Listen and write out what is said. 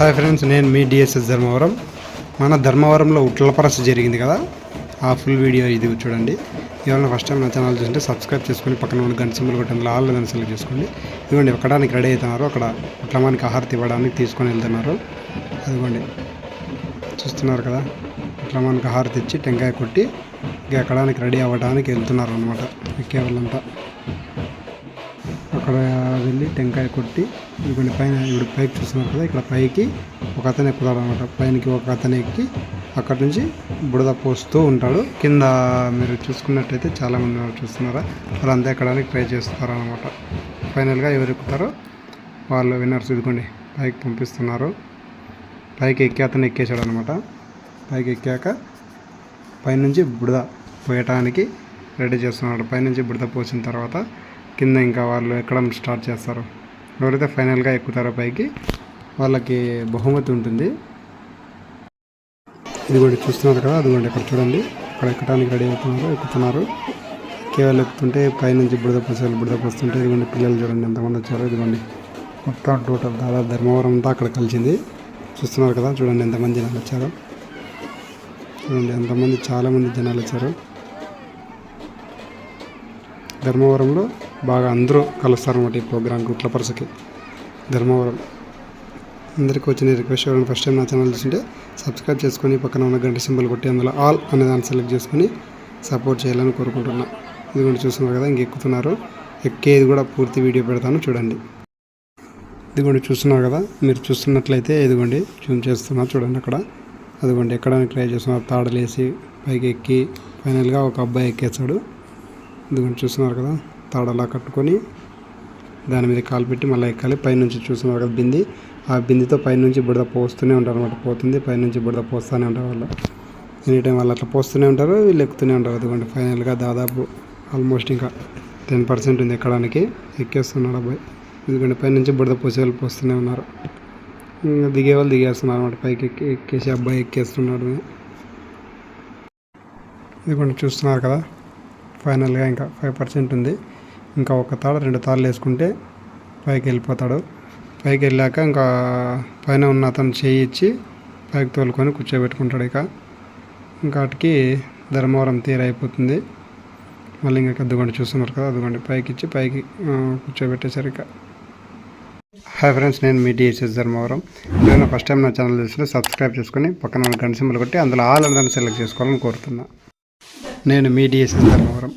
Hi friends నేను మీ DSS Dharmavaram. మన ధర్మవరంలో ఉట్లపరస జరిగింది కదా ఆ ఫుల్ వీడియో ఇది చూడండి. ఎవరైనా ఫస్ట్ టైం నా ఛానల్ చూస్తుంటే సబ్స్క్రైబ్ చేసుకొని పక్కన ఉన్న గంట సింబల్ కొట్టండి ఆల్ దాన్ని సెలెక్ట్ చేసుకోండి. ఇదిగోండి ఎక్కడానికి రెడీ అవుతున్నారు అక్కడ ఉట్లమానికి ఆహారతి ఇవ్వడానికి తీసుకొని వెళ్తున్నారు. అదిగోండి చూస్తున్నారు కదా ఉట్లమానికి ఆహారతి ఇచ్చి టెంకాయ కొట్టి ఇక ఎక్కడానికి రెడీ అవ్వడానికి వెళ్తున్నారు అనమాట ఎక్కే అక్కడ వెళ్ళి టెంకాయ కొట్టి ఇప్పుడు పైన ఇప్పుడు పైకి చూస్తున్నారు కదా ఇక్కడ పైకి ఒక అతను ఎక్కుతాడు అనమాట పైనకి ఒక అతను ఎక్కి అక్కడ నుంచి బుడద పోస్తూ ఉంటాడు. కింద మీరు చూసుకున్నట్టయితే చాలామంది ఉన్నారు చూస్తున్నారా? వాళ్ళంతా ఎక్కడానికి ట్రై చేస్తారు అనమాట ఫైనల్గా ఎవరు ఎక్కుతారో వాళ్ళు విన్నర్స్ ఇదిగోండి పైకి పంపిస్తున్నారు. పైకి ఎక్కి అతను ఎక్కేసాడు అనమాట పైకి ఎక్కాక పైనుంచి బుడద పోయటానికి రెడీ చేస్తున్నాడు. పైనుంచి బుడద పోసిన తర్వాత కింద ఇంకా వాళ్ళు ఎక్కడం స్టార్ట్ చేస్తారు. ఎవరైతే ఫైనల్గా ఎక్కుతారో పైకి వాళ్ళకి బహుమతి ఉంటుంది. ఇదిగోండి చూస్తున్నారు కదా? అదిగోండి అక్కడ చూడండి. అక్కడ ఎక్కడానికి రెడీ అవుతున్నారు? ఎక్కుతున్నారు. కేవలం ఎక్కుతుంటే పైనుంచి బుడద పోసాలు బుడద పోస్తుంటే ఇదిగోండి పిల్లలు చూడండి ఎంతమంది వచ్చారో. ఇదిగోండి మొత్తం టోటల్ దాదాపు ధర్మవరం అంతా అక్కడ కలిసింది. చూస్తున్నారు కదా? చూడండి ఎంతమంది జనాలు వచ్చారు. చూడండి ఎంతమంది చాలామంది జనాలు వచ్చారు. ధర్మవరంలో బాగా అందరూ కలుస్తారు అన్నమాట ఈ ప్రోగ్రామ్ గుట్ల పరసకి. ధర్మవరం. అందరికీ వచ్చిన రిక్వెస్ట్ ఎవరైనా ఫస్ట్ టైం నా ఛానల్ చూసింటే సబ్స్క్రైబ్ చేసుకొని పక్కన ఉన్న గంట సింబల్ కొట్టి అందులో ఆల్ అనే దాన్ని సెలెక్ట్ చేసుకొని సపోర్ట్ చేయాలని కోరుకుంటున్నా. ఇదిగోండి చూస్తున్నారు కదా ఇంక ఎక్కుతున్నారు. ఎక్కేది కూడా పూర్తి వీడియో పెడతాను చూడండి. ఇదిగోండి చూస్తున్నారు కదా మీరు చూస్తున్నట్లయితే ఇదిగోండి జూమ్ చేస్తున్నా చూడండి అక్కడ. అదిగోండి ఎక్కడానికి ట్రై చేస్తున్నారు తాడలేసి పైకి ఎక్కి ఫైనల్గా ఒక అబ్బాయి ఎక్కేస్తాడు ఇదిగోండి చూస్తున్నారు కదా. తాడలా కట్టుకొని దాని మీద కాలు పెట్టి మళ్ళీ ఎక్కాలి. పైనుంచి చూస్తున్నారు కదా బింది. ఆ బిందితో పైనుంచి బుడద పోస్తూనే ఉంటారు అనమాట పోతుంది పైనుంచి బుడద పోస్తూనే ఉంటారు వాళ్ళు. ఎనీ టైం వాళ్ళు అట్లా పోస్తూనే ఉంటారు వీళ్ళు ఎక్కుతూనే ఉంటారు. అదిగోండి ఫైనల్గా దాదాపు ఆల్మోస్ట్ ఇంకా టెన్ పర్సెంట్ ఉంది ఎక్కడానికి. ఎక్కేస్తున్నాడు అబ్బాయి ఎందుకంటే పైనుంచి బుడద పోసే వాళ్ళు పోస్తూనే ఉన్నారు. ఇంకా దిగే వాళ్ళు దిగేస్తున్నారు అనమాట పైకి ఎక్కి ఎక్కేసి అబ్బాయి ఎక్కేస్తున్నాడు. ఇదిగోండి చూస్తున్నారు కదా. ఫైనల్గా ఇంకా ఫైవ్ పర్సెంట్ ఉంది. ఇంకా ఒక తాడు రెండు తాళ్ళు వేసుకుంటే పైకి వెళ్ళిపోతాడు. పైకి వెళ్ళాక ఇంకా పైన ఉన్న అతను చేయి ఇచ్చి పైకి తోలుకొని కూర్చోబెట్టుకుంటాడు ఇక. ఇంకా వాటికి ధర్మవరం తీర అయిపోతుంది. మళ్ళీ ఇంకా అదిగోండి చూస్తున్నారు కదా అదిగోండి పైకి ఇచ్చి పైకి కూర్చోబెట్టేసరికి హాయ్ ఫ్రెండ్స్ నేను మీ డిఎస్ఎస్ ధర్మవరం. నేను ఫస్ట్ టైం నా ఛానల్ చూసిన సబ్స్క్రైబ్ చేసుకొని పక్కన గంట సింబల్ కొట్టి అందులో ఆల్ అని సెలెక్ట్ చేసుకోవాలని కోరుతున్నా. నేను మీ డిఎస్ఎస్ ధర్మవరం.